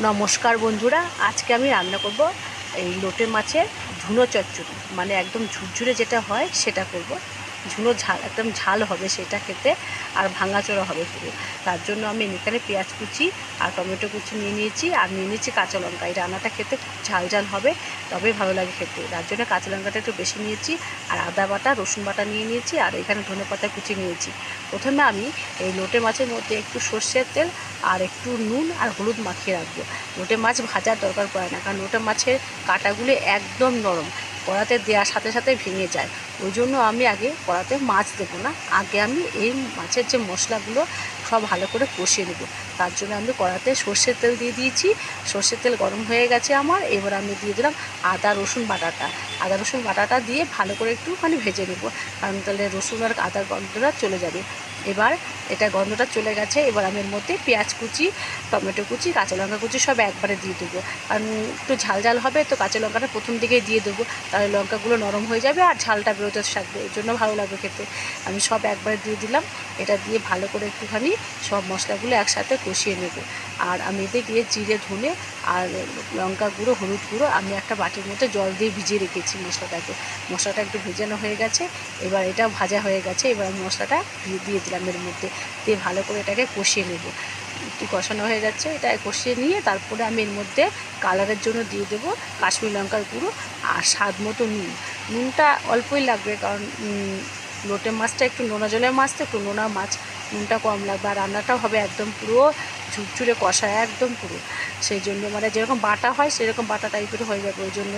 নমস্কার বন্ধুরা, আজকে আমি রান্না করব এই লোটে মাছের ধুনো চচ্চড়ি মানে একদম ঝুরঝুরে যেটা হয় সেটা করব। ঝুনো ঝাল, একদম ঝাল হবে সেটা খেতে আর ভাঙাচোরা হবে পুরো। তার জন্য আমি এখানে পেঁয়াজ কুচি আর টমেটো কুচি নিয়ে নিয়েছি আর নিয়ে নিয়েছি কাঁচা লঙ্কা। এই রান্নাটা খেতে ঝাল ঝাল হবে, তবেই ভালো লাগে খেতে। তার জন্য কাঁচা লঙ্কাটা একটু বেশি নিয়েছি আর আদা বাটা, রসুন বাটা নিয়ে নিয়েছি আর এখানে ধনে পাতা কুচি নিয়েছি। প্রথমে আমি এই লোটে মাছের মধ্যে একটু সর্ষের তেল আর একটু নুন আর হলুদ মাখিয়ে রাখব। লোটে মাছ ভাজার দরকার পড়ে না, কারণ লোটে মাছের কাঁটাগুলো একদম নরম। কড়াতে দেওয়ার সাথে সাথে ভেঙে যায়। ওই জন্য আমি আগে কড়াতে মাছ দেবো না। আগে আমি এই মাছের যে মশলাগুলো সব ভালো করে কষিয়ে নেব। তার জন্য আমি কড়াতে সর্ষের তেল দিয়ে দিয়েছি। সর্ষের তেল গরম হয়ে গেছে আমার। এবার আমি দিয়ে দিলাম আদা, রসুন বাটাটা। আদা, রসুন বাটাটা দিয়ে ভালো করে একটুখানি ভেজে নেব। কারণ তাহলে রসুন আর আদার গন্ধটা চলে যাবে। এবার এটা গন্ধটা চলে গেছে। এবার আমি এর মধ্যে পেঁয়াজ কুচি টমেটো কুচি, কাঁচা লঙ্কা কুচি সব একবারে দিয়ে দেবো। কারণ একটু ঝাল ঝাল হবে তো কাঁচা লঙ্কাটা প্রথম দিকেই দিয়ে দেবো। তাহলে লঙ্কাগুলো নরম হয়ে যাবে আর ঝালটা বেরোতে থাকবে। এর জন্য ভালো লাগবে খেতে। আমি সব একবারে দিয়ে দিলাম। এটা দিয়ে ভালো করে একটুখানি সব মশলাগুলো একসাথে কষিয়ে নেব। আর আমি এতে দিয়ে জিরে, ধনে আর লঙ্কা গুঁড়ো, হলুদ গুঁড়ো আমি একটা বাটির মধ্যে জল দিয়ে ভিজিয়ে রেখেছি মশলাটাকে। মশলাটা একটু ভেজানো হয়ে গেছে। এবার এটা ভাজা হয়ে গেছে। এবার মশলাটা দিয়ে দিয়ে দিলাম এর মধ্যে। দিয়ে ভালো করে এটাকে কষিয়ে নেব। একটু কষানো হয়ে যাচ্ছে। এটা কষিয়ে নিয়ে তারপরে আমি এর মধ্যে কালারের জন্য দিয়ে দেবো কাশ্মীর লঙ্কার গুঁড়ো আর স্বাদ মতো নুন। নুনটা অল্পই লাগবে কারণ লোটে মাছটা একটু নোনা জলের মাছ তো, একটু নোনা মাছ। নুনটা কম লাগবে আর রান্নাটাও হবে একদম পুরো ঝুরঝুরে কষা, একদম পুরো। সেই জন্য মানে যেরকম বাটা হয় সেরকম বাটা টাইপের হয়ে যাবে। ওই জন্য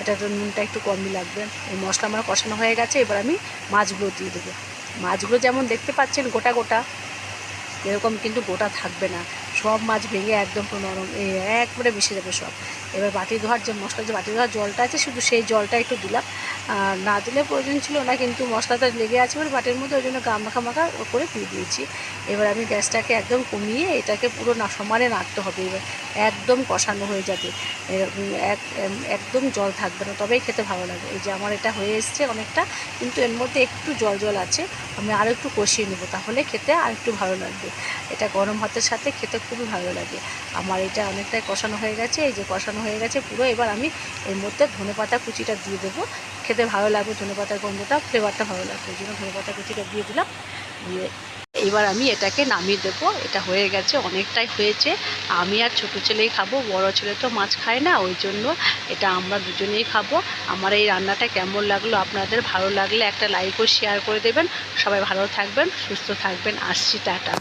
এটা তো নুনটা একটু কমই লাগবে। এই মশলা আমার কষানো হয়ে গেছে। এবার আমি মাছগুলো দিয়ে দেবো। মাছগুলো যেমন দেখতে পাচ্ছেন গোটা গোটা। এরকম কিন্তু গোটা থাকবে না। সব মাছ ভেঙে একদম নরম একবারে মিশে যাবে সব। এবার বাটি ধোয়ার যে মশলা যে বাটি ধোয়ার জলটা আছে, শুধু সেই জলটা একটু দিলাম। আর না দিলে প্রয়োজন ছিল না, কিন্তু মশলাটা লেগে আছে বলে বাটির মধ্যে, ওই জন্য গা মাখা মাখা করে দিয়ে দিয়েছি। এবার আমি গ্যাসটাকে একদম কমিয়ে এটাকে পুরো না, সমানে নাড়তে হবে। এবার একদম কষানো হয়ে যাবে। একদম জল থাকবে না, তবেই খেতে ভালো লাগে এই যে আমার এটা হয়ে এসছে অনেকটা, কিন্তু এর মধ্যে একটু জল জল আছে। আমি আরও একটু কষিয়ে নেব, তাহলে খেতে আর একটু ভালো লাগবে। এটা গরম ভাতের সাথে খেতে খুবই ভালো লাগে। আমার এটা অনেকটাই কষানো হয়ে গেছে, এই যে কষানো হয়ে গেছে পুরো। এবার আমি এর মধ্যে ধনে পাতা কুচিটা দিয়ে দেবো। খেতে ভালো লাগবে, ধনে পাতার গন্ধটা ফ্লেভারটা ভালো লাগবে। ওই জন্য ধনে পাতা কুচিটা দিয়ে দিলাম। দিয়ে এবার আমি এটাকে নামিয়ে দেবো। এটা হয়ে গেছে, অনেকটাই হয়েছে। আমি আর ছোটো ছেলেই খাব, বড় ছেলে তো মাছ খায় না, ওই জন্য এটা আমরা দুজনেই খাব। আমার এই রান্নাটা কেমন লাগল, আপনাদের ভালো লাগলে একটা লাইক ও শেয়ার করে দেবেন। সবাই ভালো থাকবেন, সুস্থ থাকবেন। আসছি, টাটা।